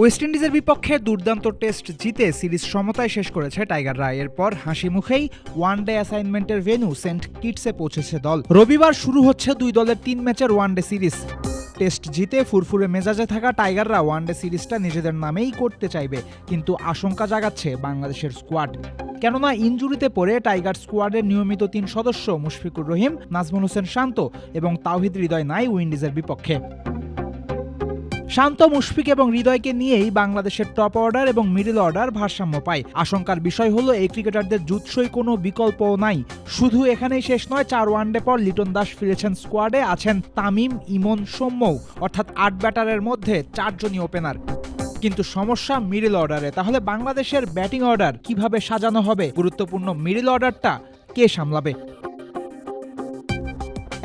West ইন্ডিজের বিপক্ষে দুর্দান্ত টেস্ট জিতে সিরিজ সমতায় শেষ করেছে টাইগাররা এরপর হাসি মুখেই ওয়ান ডে অ্যাসাইনমেন্টের ভেন্যু সেন্ট কিটসে পৌঁছেছে দল। রবিবার শুরু হচ্ছে দুই দলের তিন ম্যাচের ওয়ান ডে সিরিজ। টেস্ট জিতে ফুরফুরে মেজাজে থাকা টাইগাররা ওয়ানডে সিরিজটা নিজেদের নামেই করতে চাইবে, কিন্তু আশঙ্কা জাগাচ্ছে বাংলাদেশের স্কোয়াড। কেননা ইনজুরিতে পড়ে টাইগার স্কোয়াডের নিয়মিত তিন সদস্য মুশফিকুর রহিম, নাজমুল হোসেন শান্ত এবং তাওহিদ হৃদয় নাই উইন্ডিজের বিপক্ষে। শান্ত মুশফিক এবং হৃদয়কে নিয়েই বাংলাদেশের টপ অর্ডার এবং মিডল অর্ডার ভারসাম্য পায়। আশঙ্কার বিষয় হলো, এই ক্রিকেটারদের জুৎসই কোনো বিকল্পও নাই। শুধু এখানেই শেষ নয়, চার ওয়ানডে পর লিটন দাস ফিরেছেন স্কোয়াডে আছেন তামিম ইমন সৌম্যও, অর্থাৎ আট ব্যাটারের মধ্যে চারজনই ওপেনার কিন্তু সমস্যা মিডল অর্ডারে তাহলে বাংলাদেশের ব্যাটিং অর্ডার কীভাবে সাজানো হবে? গুরুত্বপূর্ণ মিডল অর্ডারটা কে সামলাবে?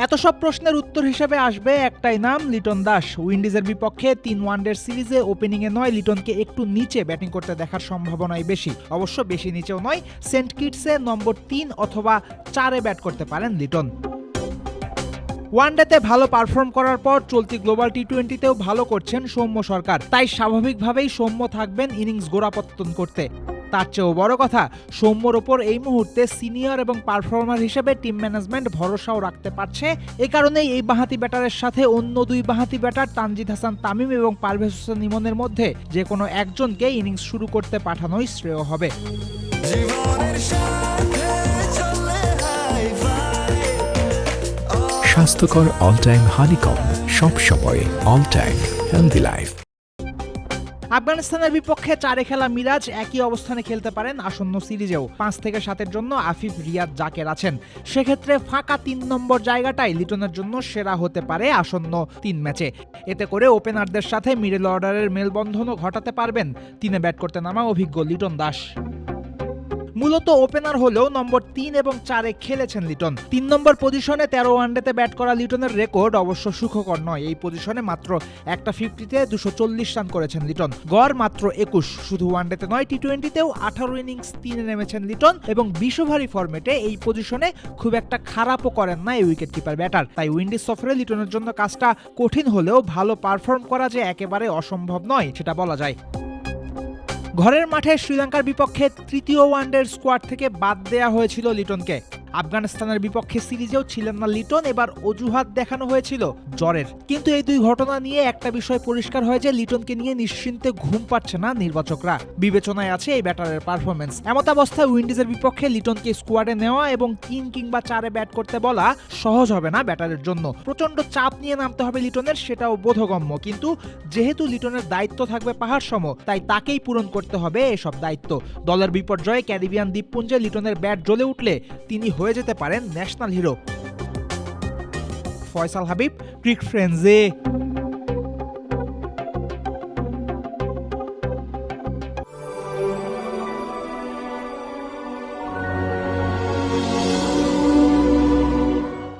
এত সব প্রশ্নের উত্তর হিসেবে আসবে একটাই নাম, লিটন দাস। উইন্ডিজের বিপক্ষে তিন ওয়ানডের সিরিজে ওপেনিংয়ে নয়, লিটনকে একটু নিচে ব্যাটিং করতে দেখার সম্ভাবনাই বেশি। অবশ্য বেশি নিচেও নয়, সেন্ট কিটসে নম্বর তিন অথবা চারে ব্যাট করতে পারেন লিটন। ওয়ানডেতে ভালো পারফর্ম করার পর চলতি গ্লোবাল টি টোয়েন্টিতেও ভালো করছেন সৌম্য সরকার। তাই স্বাভাবিকভাবেই সৌম্য থাকবেন ইনিংস গোড়াপত্তন করতে। তার চেয়েও বড় কথা সৌম্যর ওপর এই মুহূর্তে সিনিয়র এবং পারফর্মার হিসেবে টিম ম্যানেজমেন্ট ভরসাও রাখতে পারছে। এ কারণেই এই বাঁহাতি ব্যাটারের সাথে অন্য দুই বাঁহাতি ব্যাটার তানজিদ হাসান তামিম এবং পারভেজ হোসেন ইমনের মধ্যে যে কোনো একজনকে ইনিংস শুরু করতে পাঠানোই শ্রেয় হবে। স্বাস্থ্যকর অল টাইম হানিকম সব সময় অল টাইম হেলদি লাইফ আফগানিস্তানের বিপক্ষে চারে খেলা মিরাজ একই অবস্থানে খেলতে পারেন আসন্ন সিরিজেও। পাঁচ থেকে সাতের জন্য আফিফ রিয়াদ জাকের আছেন। সেক্ষেত্রে ফাঁকা তিন নম্বর জায়গাটাই লিটনের জন্য সেরা হতে পারে আসন্ন তিন ম্যাচে। এতে করে ওপেনারদের সাথে মিডল অর্ডারের মেলবন্ধনও ঘটাতে পারবেন। তিনে ব্যাট করতে নামা অভিজ্ঞ লিটন দাস। মূলত ওপেনার হলেও নম্বর তিন এবং চারে খেলেছেন লিটন। তিন নম্বর পজিশনে তেরো ওয়ানডেতে ব্যাট করা লিটনের রেকর্ড অবশ্য সুখকর নয়। এই পজিশনে মাত্র একটা ফিফটিতে দুশো চল্লিশ রান করেছেন লিটন। গড় মাত্র একুশ। শুধু ওয়ানডেতে নয় টি টোয়েন্টিতেও আঠারো ইনিংস তিনে নেমেছেন লিটন এবং বিশ ওভারি ফরম্যাটে এই পজিশনে খুব একটা খারাপও করেন না এই উইকেট কিপার ব্যাটার তাই উইন্ডিজ সফরে লিটনের জন্য কাজটা কঠিন হলেও ভালো পারফর্ম করা যে একেবারে অসম্ভব নয়, সেটা বলা যায়। ঘরের মাঠে শ্রীলঙ্কার বিপক্ষে তৃতীয় ওয়ানডের স্কোয়াড থেকে বাদ দেয়া হয়েছিল লিটনকে। আফগানিস্তানের বিপক্ষে সিরিজেও ছিলেন না লিটন, এবার অজুহাত দেখানো হয়েছিল জ্বরের। কিন্তু এই দুই ঘটনা নিয়ে একটা বিষয় পরিষ্কার হয় যে, লিটনকে নিয়ে নিশ্চিন্তে ঘুম পাচ্ছে না নির্বাচকরা। বিবেচনায় আছে এই ব্যাটারের পারফরমেন্স এমত অবস্থায় উইন্ডিজের বিপক্ষে লিটনকে স্কোয়াডে নেওয়া এবং তিন কিংবা চারে ব্যাট করতে বলা সহজ হবে না ব্যাটারের জন্য। প্রচণ্ড চাপ নিয়ে নামতে হবে লিটনের, সেটাও বোধগম্য। কিন্তু যেহেতু লিটনের দায়িত্ব থাকবে পাহাড় সম তাই তাকেই পূরণ করতে হবে এসব দায়িত্ব। দলের বিপর্যয়ে ক্যারিবিয়ান দ্বীপপুঞ্জে লিটনের ব্যাট জ্বলে উঠলে তিনি হয়ে যেতে পারেন ন্যাশনাল হিরো। ফয়সাল হাবিব ক্রিক ফ্রেন্ডসে।